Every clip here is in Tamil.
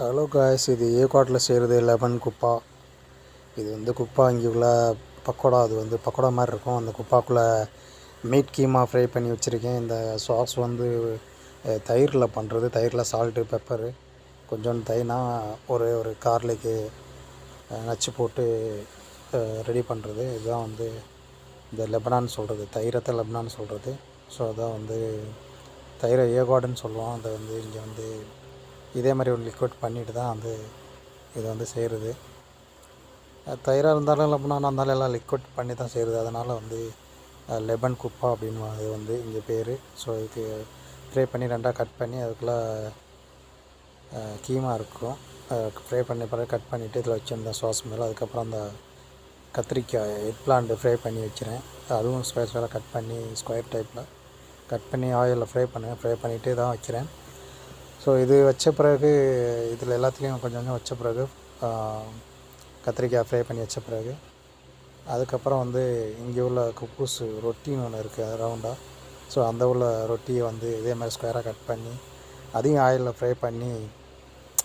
ஹலோ காய்ஸ் இது ஏற்காட்டில் செய்கிறது லெமன் குப்பா. இது வந்து குப்பா இங்கே உள்ள பக்கோடா அது வந்து பக்கோடா மாதிரி இருக்கும். அந்த குப்பாக்குள்ளே மீட் கீமா ஃப்ரை பண்ணி வச்சுருக்கேன். இந்த சாஸ் வந்து தயிரில் பண்ணுறது தயிரில் சால்ட்டு பெப்பரு கொஞ்சோண்டு தயிர்னா ஒரு ஒரு கார்லிக்கு நச்சு போட்டு ரெடி பண்ணுறது இதுதான் வந்து இந்த லெபனான்னு சொல்கிறது தயிரத்தை லெபனான்னு சொல்கிறது ஸோ அதான் வந்து தயிரை ஏகாடுன்னு சொல்லுவோம். அதை வந்து இங்கே வந்து இதே மாதிரி ஒரு லிக்விட் பண்ணிட்டு தான் வந்து இதை வந்து செய்கிறது தயிராக இருந்தாலும் லெபனான் இருந்தாலும் எல்லாம் லிக்விட் பண்ணி தான் செய்கிறது அதனால் வந்து லெபன் குப்பா அப்படின்னு அது வந்து இங்கே பேர். ஸோ இதுக்கு ஃப்ரை பண்ணி ரெண்டாக கட் பண்ணி அதுக்குள்ளே கீமா இருக்கும். ஃப்ரை பண்ணி பிறகு கட் பண்ணிவிட்டு இதில் வச்சுருந்தேன் சாஸ் மேலே அதுக்கப்புறம் அந்த கத்திரிக்காய் எக் பிளான்ட் ஃப்ரை பண்ணி வச்சுறேன் அதுவும் ஸ்கொயர் ஸ்கொயராக கட் பண்ணி ஸ்கொயர் டைப்பில் கட் பண்ணி ஆயிலில் ஃப்ரை பண்ணுவேன். ஃப்ரை பண்ணிவிட்டு தான் வைக்கிறேன் ஸோ இது வச்ச பிறகு இதில் எல்லாத்துலேயும் கொஞ்சம் கொஞ்சம் வச்ச பிறகு கத்திரிக்காய் ஃப்ரை பண்ணி வச்ச பிறகு அதுக்கப்புறம் வந்து இங்கே உள்ள குப்பூஸ் ரொட்டின்னு ஒன்று இருக்குது ரவுண்டாக ஸோ அந்த உள்ள ரொட்டியை வந்து இதே மாதிரி ஸ்கொயராக கட் பண்ணி அதையும் ஆயிலில் ஃப்ரை பண்ணி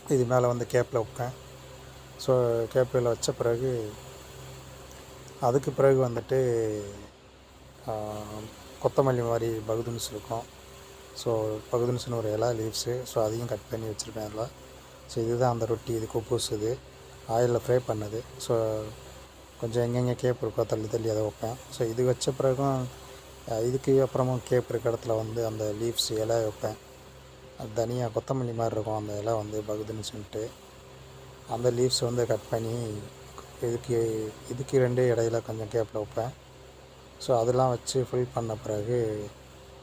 இது மேலே வந்து கேப்பில் வைப்பேன் ஸோ கேப்பில் வச்ச பிறகு அதுக்கு பிறகு வந்துட்டு கொத்தமல்லி மாதிரி பகுதுன்னு இருக்கும் ஸோ பகுதுன்ஸ்னு ஒரு இலை லீவ்ஸு ஸோ அதையும் கட் பண்ணி வச்சுருப்பேன் அதில். ஸோ இதுதான் அந்த ரொட்டி இது குப்பூஸ் இது. ஆயிலில் ஃப்ரை பண்ணது. ஸோ கொஞ்சம் எங்கெங்கே கேப் இருக்கோ தள்ளி தள்ளி அதை வைப்பேன். ஸோ இது வச்ச பிறகும் இதுக்கு அப்புறமும் கேப் இருக்க இடத்துல வந்து அந்த லீவ்ஸ் இலை வைப்பேன். அது தனியாக கொத்தமல்லி மாதிரி இருக்கும் அந்த இலை வந்து பகுதுன்னுட்டு அந்த லீவ்ஸ் வந்து கட் பண்ணி இதுக்கு இதுக்கு ரெண்டே இடையில கொஞ்சம் கேப்பில் வைப்பேன். ஸோ அதெல்லாம் வச்சு ஃபில் பண்ண பிறகு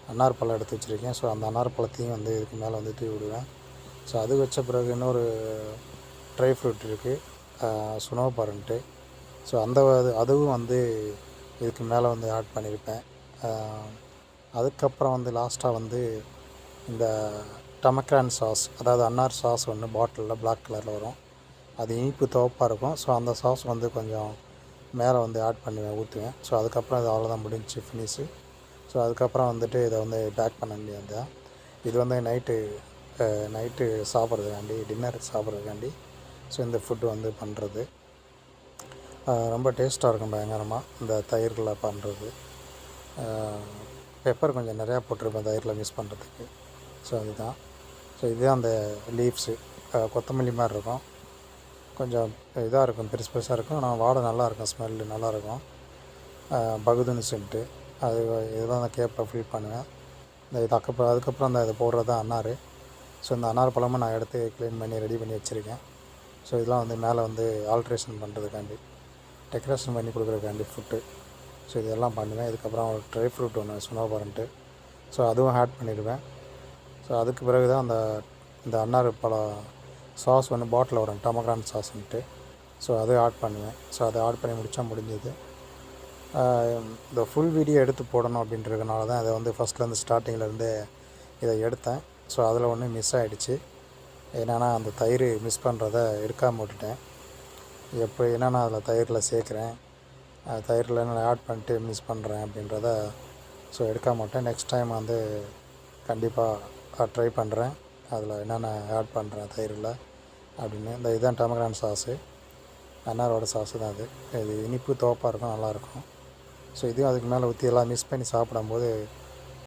அன்னார் பழம் எடுத்து வச்சுருக்கேன். ஸோ அந்த அன்னார் பழத்தையும் வந்து இதுக்கு மேலே வந்து தூவி விடுவேன். ஸோ அது வச்ச பிறகு இன்னொரு ட்ரை ஃப்ரூட் இருக்குது சுனோபரண்ட்டு ஸோ அந்த அது- அதுவும் வந்து இதுக்கு மேலே வந்து ஆட் பண்ணியிருப்பேன். அதுக்கப்புறம் வந்து லாஸ்ட்டாக வந்து இந்த டமக்ரான் சாஸ் அதாவது அன்னார் சாஸ் ஒன்று பாட்டிலில் பிளாக் கலரில் வரும். அது இனிப்பு துவப்பாக இருக்கும். ஸோ அந்த சாஸ் வந்து கொஞ்சம் மேலே வந்து ஆட் பண்ணுவேன் ஊற்றுவேன் ஸோ அதுக்கப்புறம் இது அவ்வளோதான் முடிஞ்சுச்சு ஃபினிஷு ஸோ அதுக்கப்புறம் வந்துட்டு இதை வந்து பேக் பண்ண வேண்டியது தான் இது வந்து நைட்டு நைட்டு சாப்பிட்றதுக்காண்டி டின்னர் சாப்பிட்றதுக்காண்டி ஸோ இந்த ஃபுட்டு வந்து பண்ணுறது ரொம்ப டேஸ்ட்டாக இருக்கும் பயங்கரமாக இந்த தயிரில் பண்ணுறது பெப்பர் கொஞ்சம் நிறையா போட்டிருப்பேன் தயிரில் மிஸ் பண்ணுறதுக்கு ஸோ அதுதான். ஸோ இதுதான் அந்த லீவ்ஸு கொத்தமல்லி மாதிரி இருக்கும். கொஞ்சம் இதாக இருக்கும் பெருசு பெருசாக இருக்கும். ஆனால் வாடை நல்லாயிருக்கும் ஸ்மெல்லு நல்லாயிருக்கும் பகுதுன்னு அது இதெல்லாம் அந்த கேப்பை ஃபீல் பண்ணுவேன். இந்த இது அதுக்கப்புறம் அதுக்கப்புறம் அந்த இதை போடுறது தான் அன்னார். ஸோ இந்த அன்னார் பழமும் நான் எடுத்து க்ளீன் பண்ணி ரெடி பண்ணி வச்சுருக்கேன். ஸோ இதெல்லாம் வந்து மேலே வந்து ஆல்ட்ரேஷன் பண்ணுறதுக்காண்டி டெக்கரேஷன் பண்ணி கொடுக்குறதுக்காண்டி ஃபுட்டு ஸோ இதெல்லாம் பண்ணுவேன். இதுக்கப்புறம் ஒரு ட்ரை ஃப்ரூட் ஒன்று சுனோபரண்ட்டு ஸோ அதுவும் ஆட் பண்ணிடுவேன். ஸோ அதுக்கு பிறகு தான் அந்த இந்த அன்னார் பழம் சாஸ் ஒன்று பாட்டில் வரும் டமக்ரான் சாஸ்ன்ட்டு ஸோ அதை ஆட் பண்ணுவேன். ஸோ அதை ஆட் பண்ணி முடித்தா முடிஞ்சது. இந்த ஃபுல் வீடியோ எடுத்து போடணும் அப்படின்றதுனால தான் இதை வந்து ஃபஸ்ட்லேருந்து ஸ்டார்டிங்கிலேருந்து இதை எடுத்தேன். ஸோ அதில் ஒன்று மிஸ் ஆகிடுச்சு என்னென்னா அந்த தயிர் மிஸ் பண்ணுறத எடுக்காமல் விட்டுட்டேன். எப்போ என்னென்னா அதில் தயிரில் சேர்க்குறேன். தயிரில் என்ன ஆட் பண்ணிட்டு மிஸ் பண்ணுறேன் அப்படின்றத ஸோ எடுக்க மாட்டேன் நெக்ஸ்ட் டைம் வந்து கண்டிப்பாக ட்ரை பண்ணுறேன் அதில் என்னென்ன ஆட் பண்ணுறேன் தயிரில் அப்படின்னு. இந்த இதுதான் டமக்ரான் சாஸு அன்னாரோட சாஸு தான் அது. இது இனிப்பு தோப்பாக இருக்கும் நல்லாயிருக்கும் ஸோ இதையும் அதுக்கு மேலே ஊற்றி எல்லாம் மிக்ஸ் பண்ணி சாப்பிடும்போது